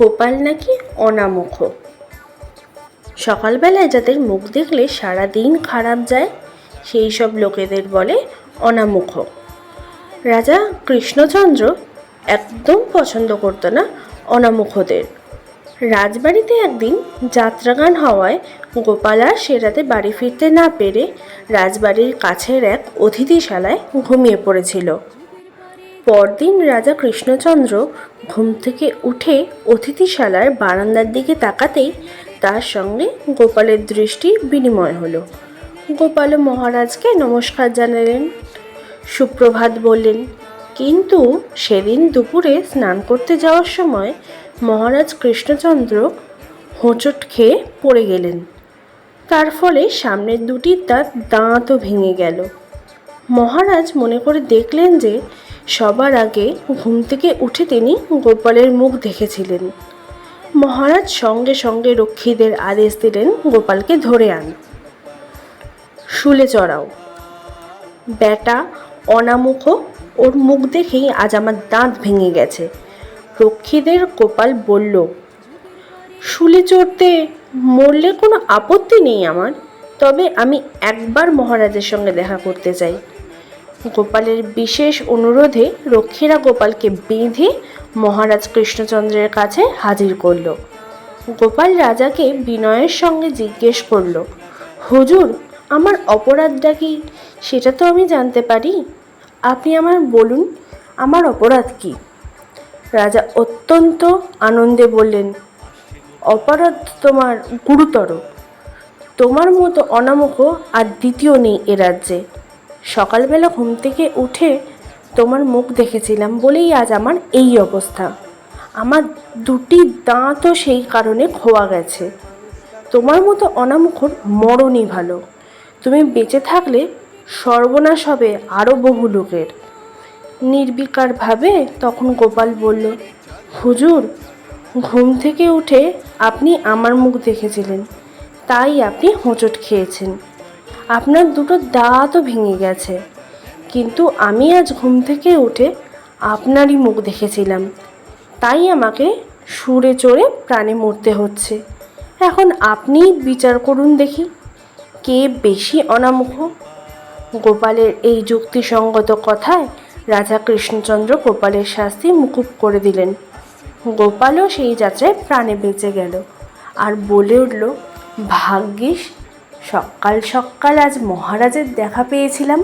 গোপাল নাকি অনামুখ। সকালবেলায় যাদের মুখ দেখলে সারা দিন খারাপ যায়, সেই সব লোকেদের বলে অনামুখ। রাজা কৃষ্ণচন্দ্র একদম পছন্দ করতো না অনামুখদের। রাজবাড়িতে একদিন যাত্রাগান হওয়ায় গোপাল আর সে রাতে বাড়ি ফিরতে না পেরে রাজবাড়ির কাছের এক অতিথিশালায় ঘুমিয়ে পড়েছিল। পরদিন রাজা কৃষ্ণচন্দ্র ঘুম থেকে উঠে অতিথিশালার বারান্দার দিকে তাকাতেই তার সঙ্গে গোপালের দৃষ্টি বিনিময় হলো। গোপাল মহারাজকে নমস্কার জানালেন, সুপ্রভাত বললেন, কিন্তু সেদিন দুপুরে স্নান করতে যাওয়ার সময় মহারাজ কৃষ্ণচন্দ্র হোঁচট খেয়ে পড়ে গেলেন। তার ফলে সামনের দুটি তার দাঁতও ভেঙে গেল। মহারাজ মনে করে দেখলেন যে সবার আগে ঘুম থেকে উঠে তিনি গোপালের মুখ দেখেছিলেন। মহারাজ সঙ্গে সঙ্গে রক্ষীদের আদেশ দিলেন গোপালকে ধরে আন। শুলে চড়াও। ব্যাটা অনামুখ, ওর মুখ দেখেই আজ আমার দাঁত ভেঙে গেছে। রক্ষীদের গোপাল বলল, শুলে চড়তে মরলে কোনো আপত্তি নেই আমার, তবে আমি একবার মহারাজের সঙ্গে দেখা করতে চাই। গোপালের বিশেষ অনুরোধে রক্ষীরা গোপালকে বেঁধে মহারাজ কৃষ্ণচন্দ্রের কাছে হাজির করল। গোপাল রাজাকে বিনয়ের সঙ্গে জিজ্ঞেস করল, হুজুর, আমার অপরাধটা কি? সেটা তো আমি জানতে পারি। আপনি আমার বলুন, আমার অপরাধ কি? রাজা অত্যন্ত আনন্দে বললেন, অপরাধ তোমার গুরুতর। তোমার মতো অনামুখ আর দ্বিতীয় নেই এ রাজ্যে। সকালবেলা ঘুম থেকে উঠে তোমার মুখ দেখেছিলাম বলেই আজ আমার এই অবস্থা। আমার দুটি দাঁতও সেই কারণে খোয়া গেছে। তোমার মতো অনামুখর মরণই ভালো। তুমি বেঁচে থাকলে সর্বনাশ হবে আরও বহু লোকের। নির্বিকারভাবে তখন গোপাল বলল, হুজুর, ঘুম থেকে উঠে আপনি আমার মুখ দেখেছিলেন। তাই আপনি হোঁচট খেয়েছেন। আপনার দুটো দাঁতও ভেঙে গেছে। কিন্তু আমি আজ ঘুম থেকে উঠে আপনারই মুখ দেখেছিলাম। তাই আমাকে সুরে চড়ে প্রাণে মরতে হচ্ছে। এখন আপনিই বিচার করুন দেখি, কে বেশি অনামুখ? গোপালের এই যুক্তিসঙ্গত কথায় রাজা কৃষ্ণচন্দ্র গোপালের শাস্তি মুকুব করে দিলেন। গোপালও সেই যাত্রায় প্রাণে বেঁচে গেল। আর বলে উঠল, ভাগ্যিস সকাল সকাল আজ মহারাজের দেখা পেয়েছিলাম।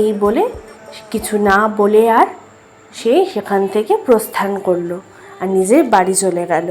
এই বলে কিছু না বলে আর সে সেখান থেকে প্রস্থান করল আর নিজের বাড়ি চলে গেল।